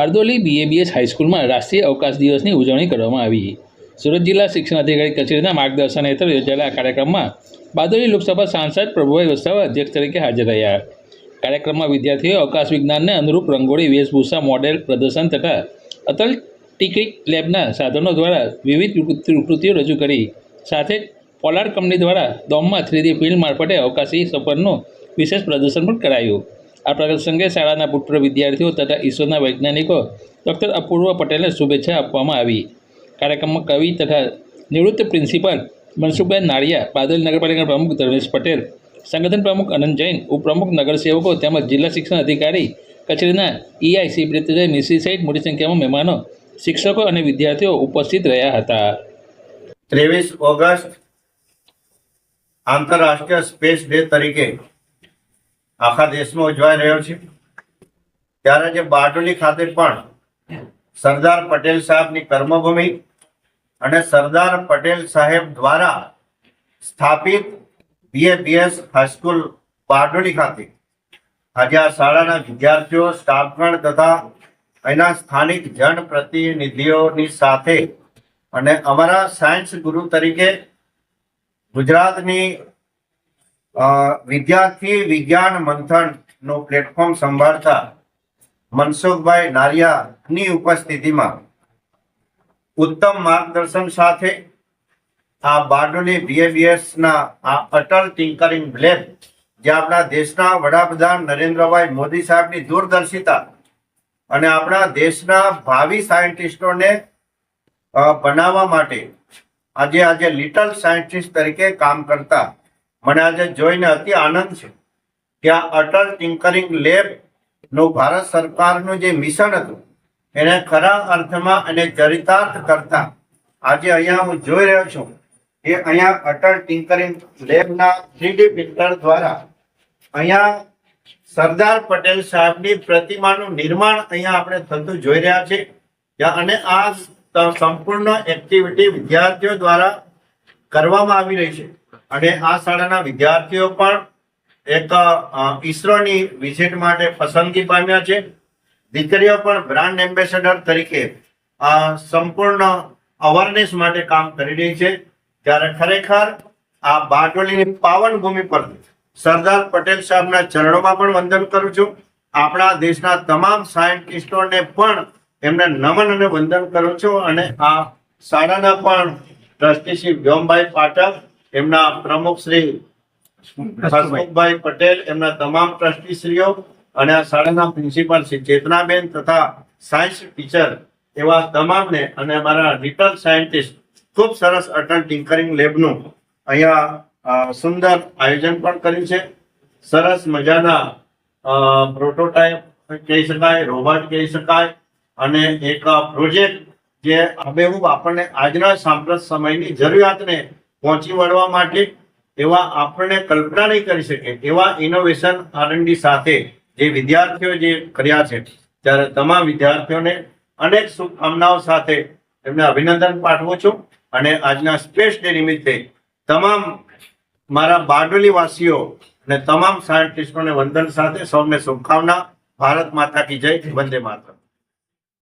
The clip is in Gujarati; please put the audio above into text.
બારદોલી બીએબીએસ હાઈસ્કૂલમાં રાષ્ટ્રીય અવકાશ દિવસની ઉજવણી કરવામાં આવી. સુરત જિલ્લા શિક્ષણ અધિકારી કચેરીના માર્ગદર્શન હેઠળ યોજાયેલા આ કાર્યક્રમમાં બારદોલી લોકસભા સાંસદ પ્રભુભાઈ વસાવા અધ્યક્ષ તરીકે હાજર રહ્યા. કાર્યક્રમમાં વિદ્યાર્થીઓએ અવકાશ વિજ્ઞાનને અનુરૂપ રંગોળી, વેશભૂષા, મોડેલ, પ્રદર્શન તથા અટલ ટિકિટ લેબના સાધનો દ્વારા વિવિધ કૃતિ- કૃતિઓ રજૂ કરી. સાથે પોલાર કંપની દ્વારા દોમમાં થ્રીડી ફિલ્મ મારફતે અવકાશી સફરનું વિશેષ પ્રદર્શન પણ કરાયું. આ પ્રસંગે શાળાના ભૂતપૂર્વ વિદ્યાર્થીઓ તથા ઈસરોના વૈજ્ઞાનિકો ડૉક્ટર અપૂર્વ પટેલને શુભેચ્છા આપવામાં આવી. કાર્યક્રમમાં કવિ તથા નિવૃત્ત પ્રિન્સિપાલ મનસુખભાઈ નાળિયા, બાદલ નગરપાલિકા પ્રમુખ ધર્મેશ પટેલ, સંગઠન પ્રમુખ અનંત જૈન, ઉપપ્રમુખ નગરસેવકો તેમજ જિલ્લા શિક્ષણ અધિકારી કચેરીના ઈઆઈસી પ્રિતજય મિશ્રી સહિત મોટી સંખ્યામાં મહેમાનો, શિક્ષકો અને વિદ્યાર્થીઓ ઉપસ્થિત રહ્યા હતા. ત્રેવીસ ઓગસ્ટ આંતરરાષ્ટ્રીય સ્પેસ ડે તરીકે આખા દેશમાં ઉજવાઈ રહ્યો છે. ત્યારે જે બારડોલી ખાતે પણ સરદાર પટેલ સાહેબની કર્મભૂમિ અને સરદાર પટેલ સાહેબ દ્વારા સ્થાપિત બીએબીએસ હાઈસ્કૂલ બારડોલી ખાતે આજે આ શાળાના વિદ્યાર્થીઓ સ્ટાફગણ તથા એના સ્થાનિક જનપ્રતિનિધિઓની સાથે અને અમારા સાયન્સ ગુરુ તરીકે ગુજરાતની વિદ્યાર્થી વિજ્ઞાન મંથનનું પ્લેટફોર્મ સંભાળતા મનસુખભાઈ નારિયાની ઉપસ્થિતિમાં ઉત્તમ માર્ગદર્શન સાથે આ બારડોલી બીએબીએસ ના આ અટલ ટિંકરિંગ લેબ જે આપણા દેશના વડાપ્રધાન નરેન્દ્રભાઈ મોદી સાહેબની દૂરદર્શિતા અને આપણા દેશના ભાવિ સાયન્ટિસ્ટોને બનાવવા માટે આજે આજે લિટલ સાયન્ટિસ્ટ તરીકે કામ કરતા મને આજે જોઈને અતિ આનંદ છે કે આ અટલ ટિંકરિંગ લેબનું ભારત સરકારનું જે મિશન હતું, એને ખરા અર્થમાં અને ચરિતાર્થ કરતા આજે અહીંયા હું જોઈ રહ્યો છું કે અહીંયા અટલ ટિંકરિંગ લેબના થ્રીડી પ્રિન્ટર દ્વારા અહીંયા સરદાર પટેલ સાહેબની પ્રતિમાનું નિર્માણ અહીંયા આપણે થતું જોઈ રહ્યા છે અને આ સંપૂર્ણ એક્ટિવિટી વિદ્યાર્થીઓ દ્વારા કરવામાં આવી રહી છે. અને આ શાળાના વિદ્યાર્થીઓ પણ એક ઈસરોની વિઝિટ માટે પસંદગી પામ્યા છે. દીકરીઓ પણ બ્રાન્ડ એમ્બેસેડર તરીકે આ સંપૂર્ણ અવેરનેસ માટે કામ કરી રહી છે. ત્યારે ખરેખર આ બારડોલીની પાવન ભૂમિ પર સરદાર પટેલ સાહેબના ચરણોમાં પણ વંદન કરું છું. આપણા દેશના તમામ સાયન્ટિસ્ટોને પણ એમને નમન અને વંદન કરું છું. અને આ શાળાના પણ ટ્રસ્ટી શ્રી વ્યોમભાઈ પાઠક એમના પ્રમુખ શ્રી હસમુખભાઈ પટેલ એમના તમામ ટ્રસ્ટીશ્રીઓ અને આ શાળાના પ્રિન્સિપાલ શ્રી ચેતનાબેન તથા સાયન્સ ટીચર એવા તમામને અને અમારા રિટર્ન સાયન્ટિસ્ટ ખૂબ સરસ અટલ ટિંકરિંગ લેબનું અહીંયા સુંદર આયોજન પણ કર્યું છે. સરસ મજાના પ્રોટોટાઇપ કહી શકાય રોબોટ કહી શકાય અને એક પ્રોજેક્ટ જે આબેહૂબ આપણને આજના સાંપ્રત સમયની જરૂરિયાતને પહોંચી વળવા માટે એવા આપણને કલ્પના નહીં કરી શકે, એવા ઇનોવેશન આરએનડી સાથે જે વિદ્યાર્થીઓ જે કર્યા છે, ત્યારે તમામ વિદ્યાર્થીઓને અનેક શુભકામનાઓ સાથે એમને અભિનંદન પાઠવું છું. અને આજના સ્પેસ ડે નિમિત્તે તમામ મારા બારડોલી વાસીઓ અને તમામ સાયન્ટિસ્ટોને વંદન સાથે સૌને શુભકામના. ભારત માતા કી જય, વંદે માતરમ.